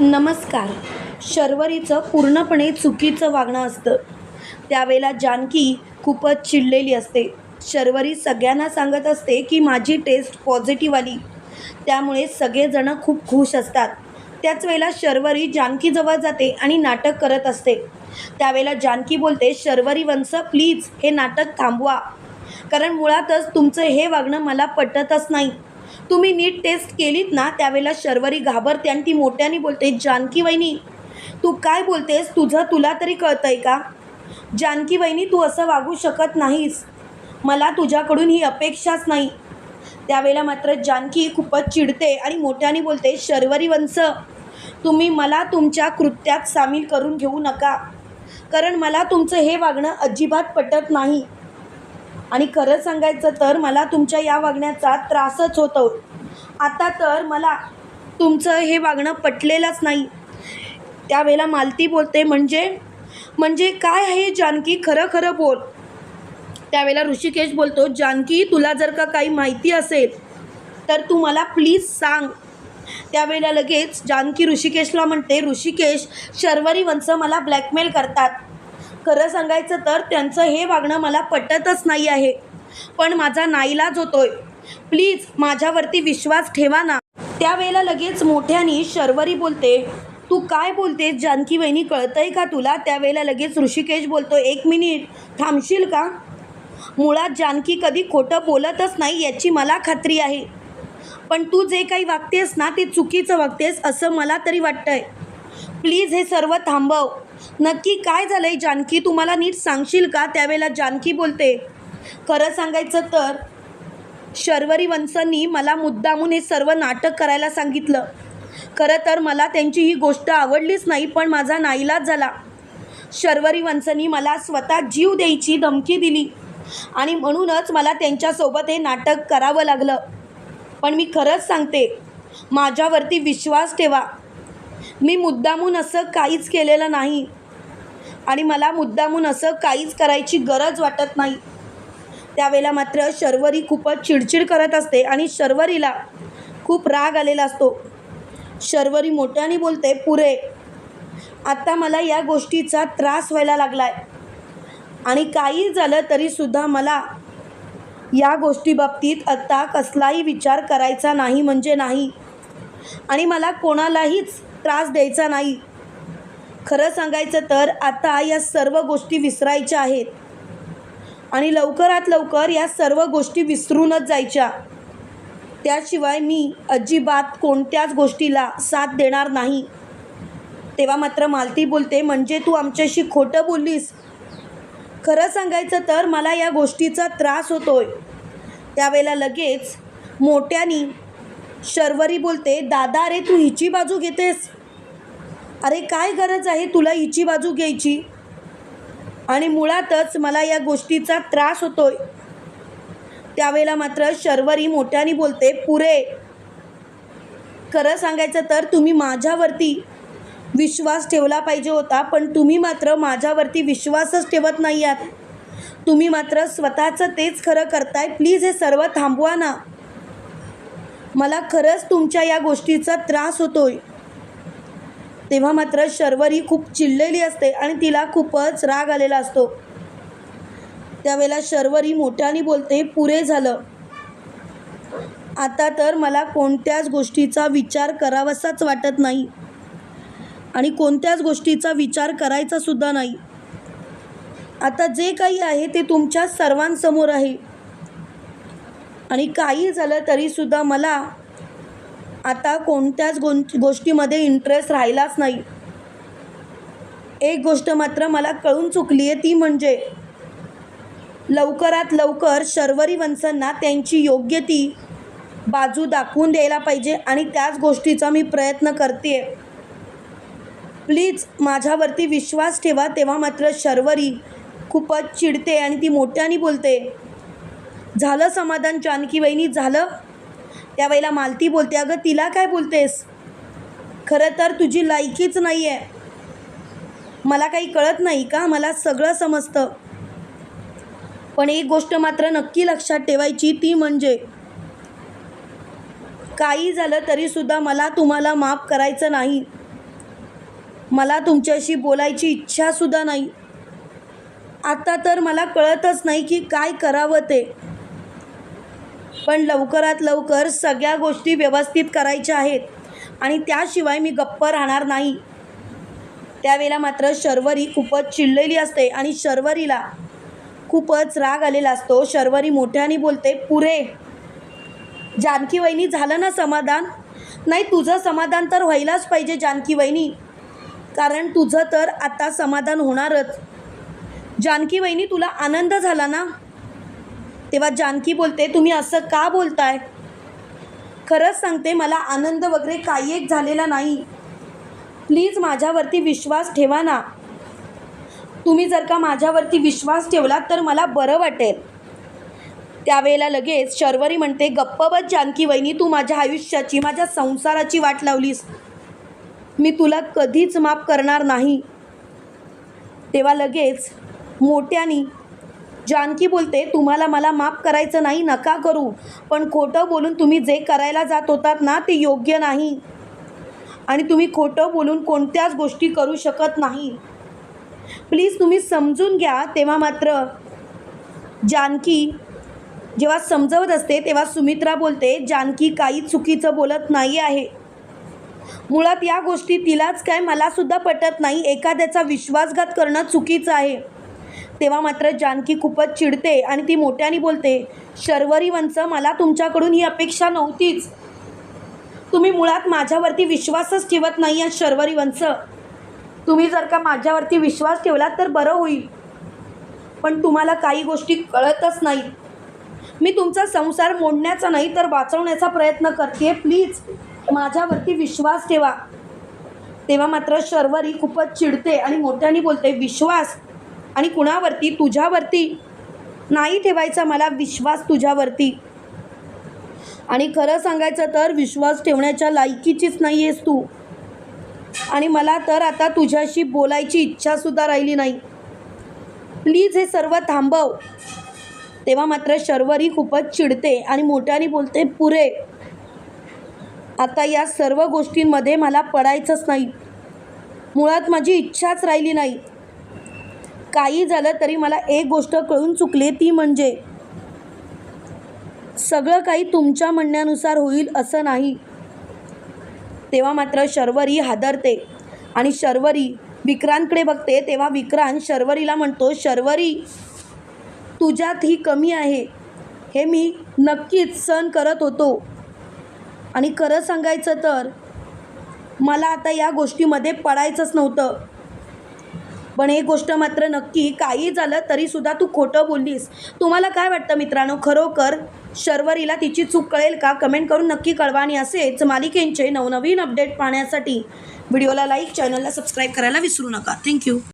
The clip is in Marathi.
नमस्कार. शर्वरीचं पूर्णपणे चुकीचं वागणं असतं. त्यावेळेला जानकी खूपच चिडलेली असते. शर्वरी सगळ्यांना सांगत असते की माझी टेस्ट पॉझिटिव्ह आली. त्यामुळे सगळेजणं खूप खुश असतात. त्याच वेळेला शर्वरी जानकीजवळ जाते आणि नाटक करत असते. त्यावेळेला जानकी बोलते शर्वरी वंश प्लीज हे नाटक थांबवा. कारण मुळातच तुमचं हे वागणं मला पटतच नाही. तुम्ही नीट टेस्ट केलीत ना त्यावेळेला शर्वरी घाबरते आणि ती मोठ्याने बोलते जानकी वहिनी तू काय बोलतेस? तुझं तुला तरी कळतंय का? जानकी वहिनी तू असं वागू शकत नाहीस. मला तुझ्याकडून ही अपेक्षाच नाही. त्यावेळेला मात्र जानकी खूपच चिडते आणि मोठ्याने बोलते शर्वरी वंश तुम्ही मला तुमच्या कृत्यात सामील करून घेऊ नका. कारण मला तुमचं हे वागणं अजिबात पटत नाही. आणि खरं सांगायचं तर मला तुमच्या या वागण्याचा त्रासच होतो आता तर मला तुमचं हे वागणं पटलेलंच नाही. त्यावेळेला मालती बोलते म्हणजे? म्हणजे काय आहे जानकी? खरं खरं बोल. त्यावेळेला ऋषिकेश बोलतो जानकी तुला जर का काही माहिती असेल तर तू मला प्लीज सांग. त्यावेळेला लगेच जानकी ऋषिकेशला म्हणते ऋषिकेश शर्वरी वंश मला ब्लॅकमेल करतात. खरं सांगायचं तर त्यांचं हे वागणं मला पटतच नाही आहे. पण माझा नाईलाज होतोय प्लीज माझ्यावरती विश्वास ठेवा ना. त्यावेळेला लगेच मोठ्यानी शर्वरी बोलते तू काय बोलते जानकी वहिनी कळतंय का तुला? त्यावेळेला लगेच ऋषिकेश बोलतो एक मिनिट थांबशील का? मुळात जानकी कधी खोटं बोलतच नाही याची मला खात्री आहे. पण तू जे काही वागतेस ना ते चुकीचं वागतेस असं मला तरी वाटतंय. प्लीज हे सर्व थांबव. नक्की काय झालं आहे जानकी तुम्हाला नीट सांगशील का? त्यावेळेला जानकी बोलते खरं सांगायचं तर शर्वरी वंशांनी मला मुद्दामून हे सर्व नाटक करायला सांगितलं. खरं तर मला त्यांची ही गोष्ट आवडलीच नाही पण माझा नाईलाज झाला. शर्वरी वंशांनी मला स्वतः जीव द्यायची धमकी दिली आणि म्हणूनच मला त्यांच्यासोबत हे नाटक करावं लागलं. पण मी खरंच सांगते माझ्यावरती विश्वास ठेवा. मी मुद्दामून असं काहीच केलेलं नाही. आणि मला मुद्दामून असं काहीच करायची गरज वाटत नाही. त्यावेळेला मात्र शर्वरी खूपच चिडचिड करत असते आणि शर्वरीला खूप राग आलेला असतो. शर्वरी मोठ्याने बोलते पुरे आत्ता मला या गोष्टीचा त्रास व्हायला लागला आहे आणि काही झालं तरीसुद्धा मला या गोष्टीबाबतीत आत्ता कसलाही विचार करायचा नाही म्हणजे नाही. आणि मला कोणालाहीच त्रास द्यायचा नाही. खरं सांगायचं तर आता या सर्व गोष्टी विसरायच्या आहेत. आणि लवकरात लवकर या सर्व गोष्टी विसरूनच जायच्या. त्याशिवाय मी अजिबात कोणत्याच गोष्टीला साथ देणार नाही. तेव्हा मात्र मालती बोलते म्हणजे तू आमच्याशी खोटं बोललीस? खरं सांगायचं तर मला या गोष्टीचा त्रास होतोय. त्यावेळेला लगेच मोठ्यानी शर्वरी बोलते दादा अरे तू हिची बाजू घेतेस? अरे काय गरज आहे तुला हिची बाजू घ्यायची? आणि मुळातच मला या गोष्टीचा त्रास होतोय. त्यावेळेला मात्र शर्वरी मोठ्याने बोलते पुरे खरं सांगायचं तर तुम्ही माझ्यावरती विश्वास ठेवला पाहिजे होता पण तुम्ही मात्र माझ्यावरती विश्वासच ठेवत नाही आहात तुम्ही मात्र स्वतःचं तेच खरं करताय. प्लीज हे सर्व थांबवा ना. मला खरंच तुमच्या या गोष्टीचा त्रास होतोय. तेव्हा मात्र शर्वरी खूप चिडलेली असते आणि तिला खूपच राग आलेला असतो. त्यावेळेला शर्वरी मोठ्याने बोलते पुरे झालं. आता तर मला कोणत्याच गोष्टीचा विचार करावासाच वाटत नाही आणि कोणत्याच गोष्टीचा विचार करायचा सुद्धा नाही. आता जे काही आहे ते तुमच्या सर्वांसमोर आहे. आणि काही झालं तरीसुद्धा मला आता कोणत्याच गो गोष्टीमध्ये इंटरेस्ट राहिलाच नाही. एक गोष्ट मात्र मला कळून चुकली आहे ती म्हणजे लवकरात लवकर शर्वरी वंशांना त्यांची योग्य ती बाजू दाखवून द्यायला पाहिजे आणि त्याच गोष्टीचा मी प्रयत्न करते प्लीज माझ्यावरती विश्वास ठेवा तेव्हा मात्र शर्वरी खूपच चिडते आणि ती मोठ्याने बोलते झालं समाधान जानकीबाईनी झालं त्यावेळेला मालती बोलते अगं तिला काय बोलतेस? खरं तर तुझी लायकीच नाही आहे मला काही कळत नाही का? मला सगळं समजतं. पण एक गोष्ट मात्र नक्की लक्षात ठेवायची ती म्हणजे काही झालं तरीसुद्धा मला तुम्हाला माफ करायचं नाही. मला तुमच्याशी बोलायची इच्छासुद्धा नाही. आता तर मला कळतच नाही की काय करावं ते. पण लवकरात लवकर सगळ्या गोष्टी व्यवस्थित करायच्या आहेत. आणि त्याशिवाय मी गप्प राहणार नाही. त्यावेळेला मात्र शर्वरी खूपच चिडलेली असते आणि शर्वरीला खूपच राग आलेला असतो. शर्वरी मोठ्याने बोलते पुरे जानकी वहिनी झालं ना समाधान? नाही तुझं समाधान तर व्हायलाच पाहिजे जानकी वहिनी. कारण तुझं तर आता समाधान होणारच. जानकी वहिनी तुला आनंद झाला ना? तेव्हा जानकी बोलते तुम्ही असं का बोलताय? खरंच सांगते मला आनंद वगैरे काही एक झालेला नाही. प्लीज माझ्यावरती विश्वास ठेवा ना. तुम्ही जर का माझ्यावरती विश्वास ठेवला तर मला बरं वाटेल. त्यावेळेला लगेच शर्वरी म्हणते गप्प बस जानकी वहिनी तू माझ्या आयुष्याची माझ्या संसाराची वाट लावलीस. मी तुला कधीच माफ करणार नाही. तेव्हा लगेच मोठ्यानी जानकी बोलते तुम्हाला मला माफ करायचं नाही नका करू. पण खोटं बोलून तुम्ही जे करायला जात होतात ना ते योग्य नाही. आणि तुम्ही खोटं बोलून कोणत्याच गोष्टी करू शकत नाही. प्लीज तुम्ही समजून घ्या तेव्हा मात्र. जानकी जेव्हा समजवत असते तेव्हा सुमित्रा बोलते जानकी काही चुकीचं बोलत नाही आहे. मुळात या गोष्टी तिलाच काय मलासुद्धा पटत नाही. एखाद्याचा विश्वासघात करणं चुकीचं आहे. तेव्हा मात्र जानकी खूपच चिडते आणि ती मोठ्याने बोलते शर्वरी वंच मला तुमच्याकडून ही अपेक्षा नव्हतीच. तुम्ही मुळात माझ्यावरती विश्वासच ठेवत नाही आहात शर्वरी वंच तुम्ही जर का माझ्यावरती विश्वास ठेवलात तर बरं होईल. पण तुम्हाला काही गोष्टी कळतच नाही मी तुमचा संसार मोडण्याचा नाही तर वाचवण्याचा प्रयत्न करते प्लीज माझ्यावरती विश्वास ठेवा. तेव्हा मात्र शर्वरी खूपच चिडते आणि मोठ्याने बोलते विश्वास आणि कुणावरती? तुझ्यावरती. नाही ठेवायचा मला विश्वास तुझ्यावरती. आणि खरं सांगायचं तर विश्वास ठेवण्याच्या लायकीचीच नाही आहेस तू. आणि मला तर आता तुझ्याशी बोलायची इच्छासुद्धा राहिली नाही. प्लीज हे सर्व थांबव. तेव्हा मात्र शर्वरी खूपच चिडते आणि मोठ्याने बोलते पुरे आता या सर्व गोष्टींमध्ये मला पडायचंच नाही. मुळात माझी इच्छाच राहिली नाही. काही झालं तरी मला एक गोष्ट कळून चुकली ती म्हणजे सगळं काही तुमच्या म्हणण्यानुसार होईल असं नाही. तेव्हा मात्र शर्वरी हादरते आणि शर्वरी विक्रांतकडे बघते तेव्हा विक्रांत शर्वरीला म्हणतो शर्वरी तुझ्यात ही कमी आहे. हे मी नक्कीच सहन करत होतो. आणि खरं सांगायचं तर मला आता या गोष्टीमध्ये पडायचंच नव्हतं. पण एक गोष्ट मात्र नक्की काही झालं तरीसुद्धा तू खोटं बोललीस. तुम्हाला काय वाटतं मित्रांनो? खरोखर शर्वरीला तिची चूक कळेल का? कमेंट करून नक्की कळवा आणि असेच मालिकेंचे नवनवीन अपडेट पाहण्यासाठी व्हिडिओला लाईक चॅनलला सबस्क्राईब करायला विसरू नका. थँक्यू.